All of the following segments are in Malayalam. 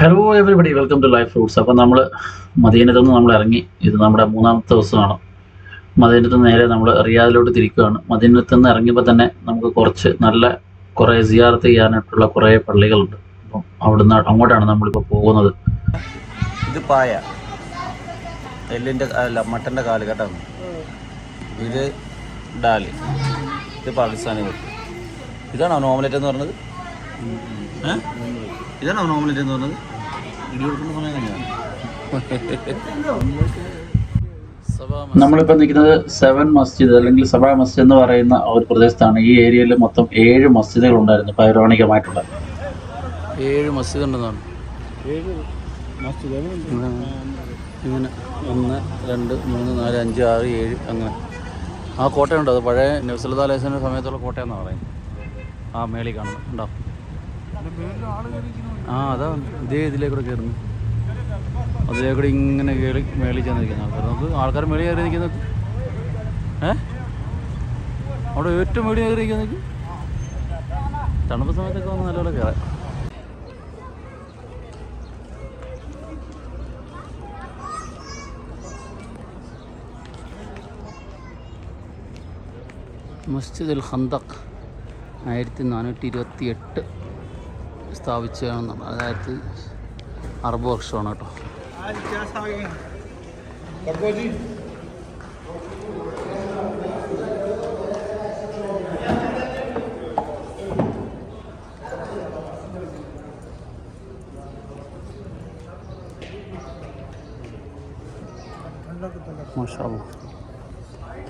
Hello everybody welcome to life fruits അപ്പം നമ്മൾ മദീനത്തു നിന്ന് നമ്മൾ ഇറങ്ങി. ഇത് നമ്മുടെ മൂന്നാമത്തെ ദിവസമാണ്. മദീനത്ത് നേരെ നമ്മൾ റിയാദിലോട്ട് തിരിക്കുകയാണ്. മദീനത്ത് നിന്ന് ഇറങ്ങിയപ്പോൾ തന്നെ നമുക്ക് കുറച്ച് നല്ല കുറേ സിയാർത്ത് ചെയ്യാനായിട്ടുള്ള കുറേ പള്ളികളുണ്ട്. അപ്പം അവിടുന്ന് അങ്ങോട്ടാണ് നമ്മളിപ്പോൾ പോകുന്നത്. ഇത് പായ. എല്ലിന്റെ അല്ല മട്ടന്റെ കാൽ ഇത് ഡാൽ. ഇത് പാകിസ്ഥാനി ഇതാണോ നോമലേറ്റ് എന്ന് പറഞ്ഞത്? ഇതാണോ നോമലേറ്റ് എന്ന് പറഞ്ഞത്? നമ്മളിപ്പോൾ നിൽക്കുന്നത് സെവൻ മസ്ജിദ് അല്ലെങ്കിൽ സബാ മസ്ജിദ് എന്ന് പറയുന്ന ഒരു പ്രദേശത്താണ്. ഈ ഏരിയയിൽ മൊത്തം ഏഴ് മസ്ജിദുകൾ ഉണ്ടായിരുന്നു പൗരാണികമായിട്ടുള്ള. ഏഴ് മസ്ജിദ് ഉണ്ടെന്നാണ്. ഇങ്ങനെ ഒന്ന് രണ്ട് മൂന്ന് നാല് അഞ്ച് ആറ് ഏഴ് അങ്ങനെ. ആ കോട്ടയുണ്ട്. അത് പഴയ നബ്സലത്ത് അലൈഹിന്റെ സമയത്തുള്ള കോട്ടയെന്നാണ് പറയുന്നത്. ആ മേളിൽ കാണുന്നത്. ഉണ്ടോ? ആ അതാ ഇതേ ഇതിലേക്കൂടെ കയറുന്നു. അതിലേക്കൂടെ ഇങ്ങനെ കയറി മേളിൽ ചെന്നിരിക്കുന്ന ആൾക്കാർ നമുക്ക് ആൾക്കാർ മേളിൽ കയറി നിൽക്കുന്നത് ഏ? അവിടെ ഏറ്റവും മേളിൽ കയറി നിൽക്കുന്നത് തണുപ്പ് സമയത്തൊക്കെ വന്ന് നല്ലപോലെ കയറാം. മസ്ജിദ് ഉൽ ഖന്തഖ് ആയിരത്തി നാനൂറ്റി ഇരുപത്തി എട്ട് സ്ഥാപിച്ചതാണെന്നാണ് അതായത് അറുപത് വർഷമാണ് കേട്ടോ. മാഷാ അല്ലാ.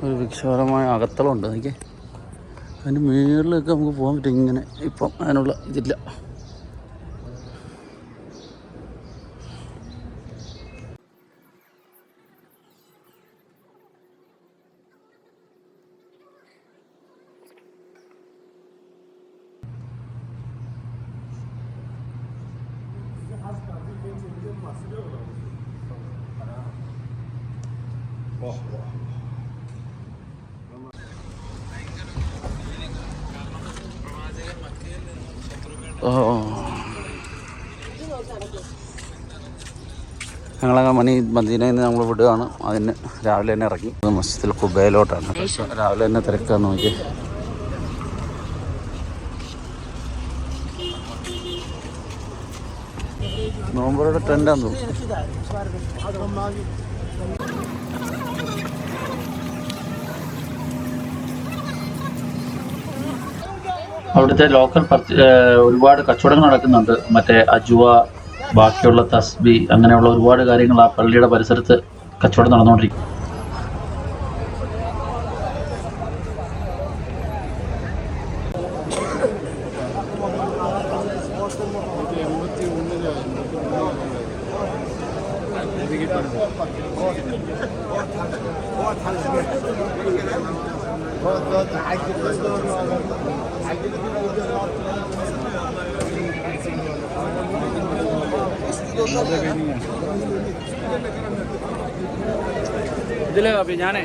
ഒരു വിക്ഷപരമായ അകത്തളമുണ്ട് എനിക്ക്. അതിന്റെ മുകളിലൊക്കെ നമുക്ക് പോകാൻ പറ്റും ഇങ്ങനെ. ഇപ്പം അതിനുള്ള ഇതില്ല. ഞങ്ങളങ്ങനെ മണി മദീനയിൽ നിന്ന് നമ്മൾ വിടുകയാണ്. അതിന് രാവിലെ തന്നെ ഇറങ്ങി. മസ്ജിദിൽ കുബയിലോട്ടാണ് രാവിലെ തന്നെ തിരക്കാന്ന് നോക്കി നോമ്പറുടെ ട്രെൻഡാന്ന് തോന്നുന്നു. അവിടുത്തെ ലോക്കൽ ഒരുപാട് കച്ചവടങ്ങൾ നടക്കുന്നുണ്ട്. മറ്റേ അജുവ ബാക്കിയുള്ള തസ്ബി അങ്ങനെയുള്ള ഒരുപാട് കാര്യങ്ങൾ ആ പള്ളിയുടെ പരിസരത്ത് കച്ചവടം നടന്നുകൊണ്ടിരിക്കും ഇതിലെ ഞാനേ.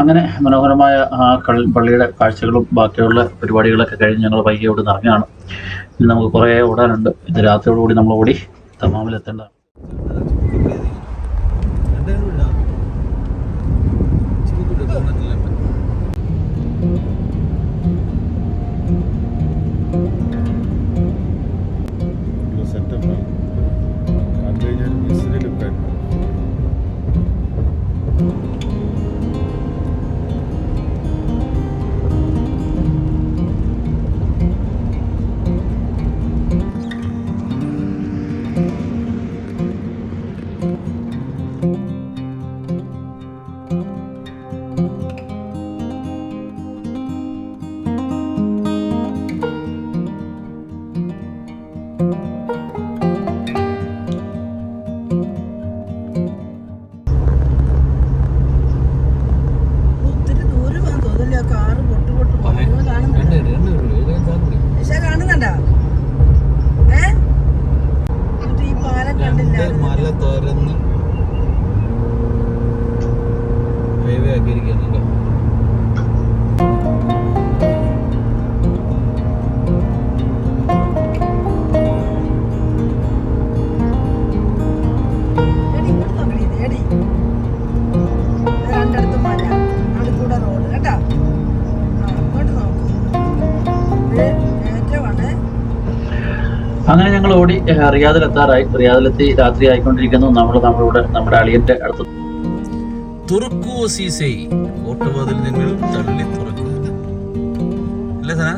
അങ്ങനെ മനോഹരമായ ആ പള്ളിയുടെ കാഴ്ചകളും ബാക്കിയുള്ള പരിപാടികളൊക്കെ കഴിഞ്ഞ് ഞങ്ങൾ വൈകി ഇവിടെ നിറങ്ങാണ് ഇനി നമുക്ക് കുറേ ഓടാനുണ്ട്. ഇത് രാത്രിയോടുകൂടി നമ്മൾ ഓടി തമാമിലെത്തേണ്ടതാണ്. മല തുറന്ന് ഹൈവേ ആക്കിയിരിക്കുകയാണ് കേട്ടോ? Yeah. അങ്ങനെ ഞങ്ങൾ ഓടി റിയാദിലെത്താറായി. റിയാദിലെത്തി രാത്രി ആയിക്കൊണ്ടിരിക്കുന്നു. നമ്മൾ നമ്മളിവിടെ നമ്മുടെ അളിയന്റെ അടുത്ത്. തുറക്കൂ സീസൈ ഓട്ടുവാതിൽ നിങ്ങൾ തള്ളി തുറക്കുന്നു അല്ലേ സന?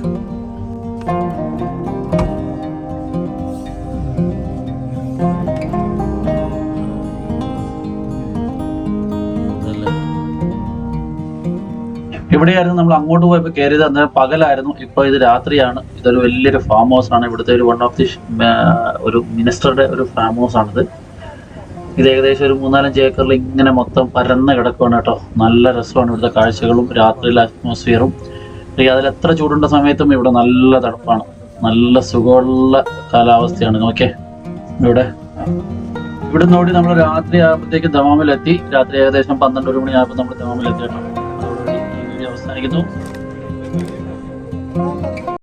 ഇവിടെയായിരുന്നു നമ്മൾ അങ്ങോട്ട് പോയപ്പോൾ കയറിയത്? അന്നേരം പകലായിരുന്നു. ഇപ്പൊ ഇത് രാത്രിയാണ്. ഇതൊരു വലിയൊരു ഫാം ഹൗസ് ആണ്. ഇവിടുത്തെ ഒരു വൺ ഓഫ് ദി ഒരു മിനിസ്റ്ററുടെ ഒരു ഫാം ഹൗസ് ആണിത്. ഇത് ഏകദേശം ഒരു മൂന്നാലഞ്ച് ഏക്കറിൽ ഇങ്ങനെ മൊത്തം പരന്ന് കിടക്കുകയാണ് കേട്ടോ. നല്ല രസമാണ് ഇവിടുത്തെ കാഴ്ചകളും രാത്രിയിലെ അറ്റ്മോസ്ഫിയറും അതിൽ എത്ര ചൂടുണ്ട സമയത്തും ഇവിടെ നല്ല തണുപ്പാണ്. നല്ല സുഖമുള്ള കാലാവസ്ഥയാണ്. ഓക്കെ ഇവിടെ. ഇവിടെ നോടി നമ്മൾ രാത്രി ആകുമ്പോഴത്തേക്ക് ദമാമിലെത്തി. രാത്രി ഏകദേശം പന്ത്രണ്ട് ഒരു മണിയാകുമ്പോൾ നമ്മൾ ദമാമിലെത്തി കേട്ടോ. gitu. Mm.